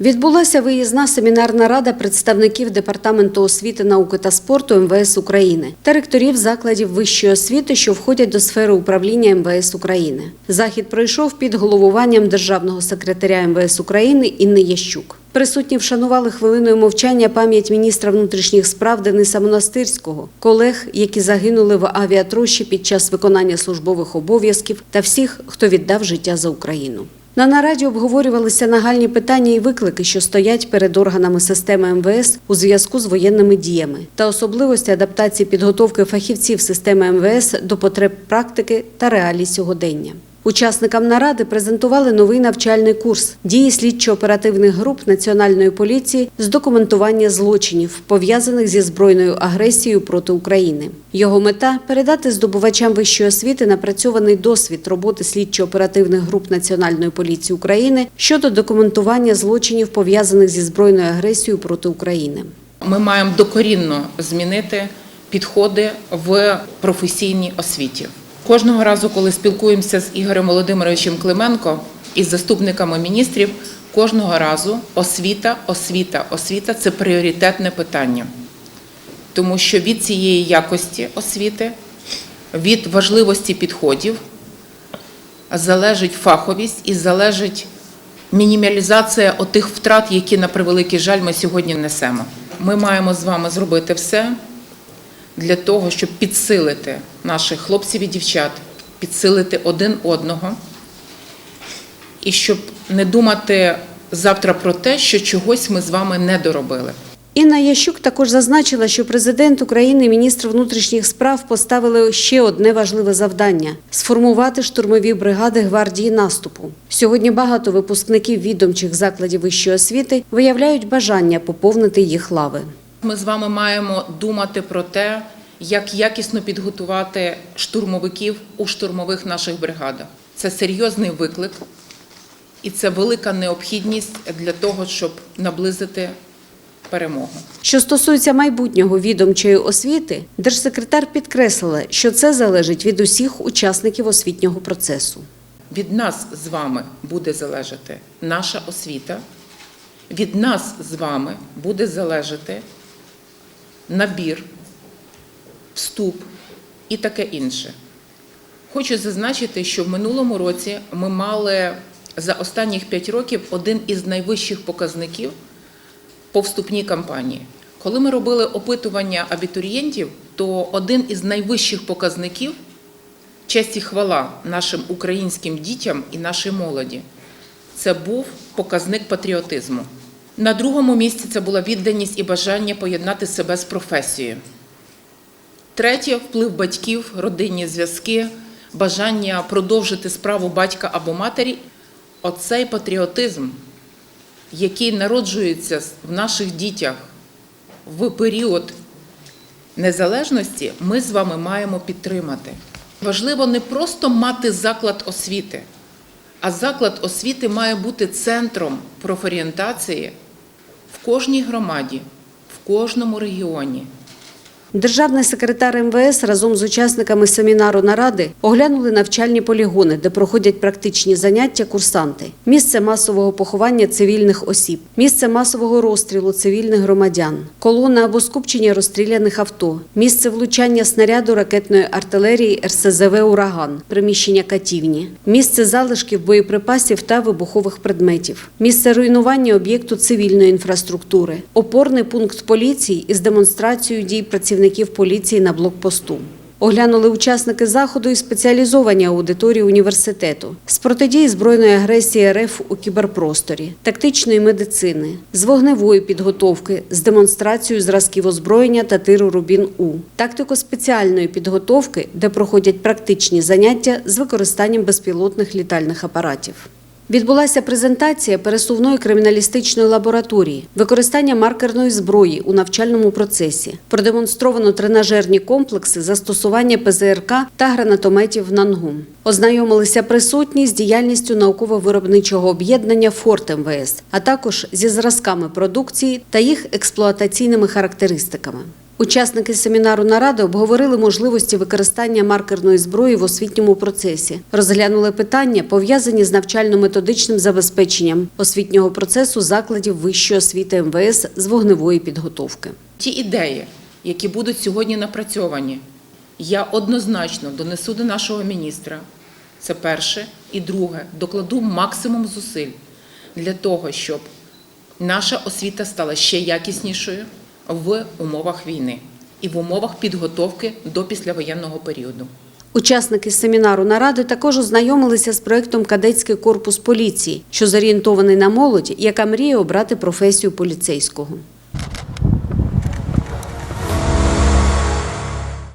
Відбулася виїзна семінарна рада представників Департаменту освіти, науки та спорту МВС України та ректорів закладів вищої освіти, що входять до сфери управління МВС України. Захід пройшов під головуванням державного секретаря МВС України Інни Ящук. Присутні вшанували хвилиною мовчання пам'ять міністра внутрішніх справ Дениса Монастирського, колег, які загинули в авіатрощі під час виконання службових обов'язків та всіх, хто віддав життя за Україну. На нараді обговорювалися нагальні питання і виклики, що стоять перед органами системи МВС у зв'язку з воєнними діями, та особливості адаптації підготовки фахівців системи МВС до потреб практики та реалій сьогодення. Учасникам наради презентували новий навчальний курс дії слідчо-оперативних груп Національної поліції з документування злочинів, пов'язаних зі збройною агресією проти України. Його мета передати здобувачам вищої освіти напрацьований досвід роботи слідчо-оперативних груп Національної поліції України щодо документування злочинів, пов'язаних зі збройною агресією проти України. Ми маємо докорінно змінити підходи в професійній освіті. Кожного разу, коли спілкуємося з Ігорем Володимировичем Клименко і з заступниками міністрів, кожного разу освіта, освіта, освіта це пріоритетне питання, тому що від цієї якості освіти, від важливості підходів залежить фаховість і залежить мінімалізація отих втрат, які на превеликий жаль ми сьогодні несемо. Ми маємо з вами зробити все для того, щоб підсилити наших хлопців і дівчат, підсилити один одного, і щоб не думати завтра про те, що чогось ми з вами не доробили. Інна Ящук також зазначила, що президент України і міністр внутрішніх справ поставили ще одне важливе завдання сформувати штурмові бригади гвардії наступу. Сьогодні багато випускників відомчих закладів вищої освіти виявляють бажання поповнити їх лави. Ми з вами маємо думати про те, як якісно підготувати штурмовиків у штурмових наших бригадах. Це серйозний виклик, і це велика необхідність для того, щоб наблизити перемогу. Що стосується майбутнього відомчої освіти, держсекретар підкреслила, що це залежить від усіх учасників освітнього процесу. Від нас з вами буде залежати наша освіта, від нас з вами буде залежати набір, вступ і таке інше. Хочу зазначити, що в минулому році ми мали за останніх 5 років один із найвищих показників по вступній кампанії. Коли ми робили опитування абітурієнтів, то один із найвищих показників честь і хвала нашим українським дітям і нашій молоді. Це був показник патріотизму. На другому місці це була відданість і бажання поєднати себе з професією. Третє вплив батьків, родинні зв'язки, бажання продовжити справу батька або матері. Оцей патріотизм, який народжується в наших дітях в період незалежності, ми з вами маємо підтримати. Важливо не просто мати заклад освіти, а заклад освіти має бути центром профорієнтації кожній громаді, в кожному регіоні. Державний секретар МВС разом з учасниками семінару наради оглянули навчальні полігони, де проходять практичні заняття курсанти, місце масового поховання цивільних осіб, місце масового розстрілу цивільних громадян, колона або скупчення розстріляних авто, місце влучання снаряду ракетної артилерії РСЗВ Ураган, приміщення катівні, місце залишків боєприпасів та вибухових предметів, місце руйнування об'єкту цивільної інфраструктури, опорний пункт поліції із демонстрацією дій працівників поліції на блокпосту. Оглянули учасники заходу і спеціалізовані аудиторії університету з протидії збройної агресії РФ у кіберпросторі, тактичної медицини, з вогневої підготовки, з демонстрацією зразків озброєння та тиру Рубін У, тактико-спеціальної підготовки, де проходять практичні заняття з використанням безпілотних літальних апаратів. Відбулася презентація пересувної криміналістичної лабораторії, використання маркерної зброї у навчальному процесі, продемонстровано тренажерні комплекси застосування ПЗРК та гранатометів Нангум. Ознайомилися присутні з діяльністю науково-виробничого об'єднання «Форт МВС», а також зі зразками продукції та їх експлуатаційними характеристиками. Учасники семінару наради обговорили можливості використання маркерної зброї в освітньому процесі. Розглянули питання, пов'язані з навчально-методичним забезпеченням освітнього процесу закладів вищої освіти МВС з вогневої підготовки. Ті ідеї, які будуть сьогодні напрацьовані, я однозначно донесу до нашого міністра. Це перше. І друге, докладу максимум зусиль для того, щоб наша освіта стала ще якіснішою в умовах війни і в умовах підготовки до післявоєнного періоду. Учасники семінару наради також ознайомилися з проєктом Кадетський корпус поліції, що зорієнтований на молодь, яка мріє обрати професію поліцейського.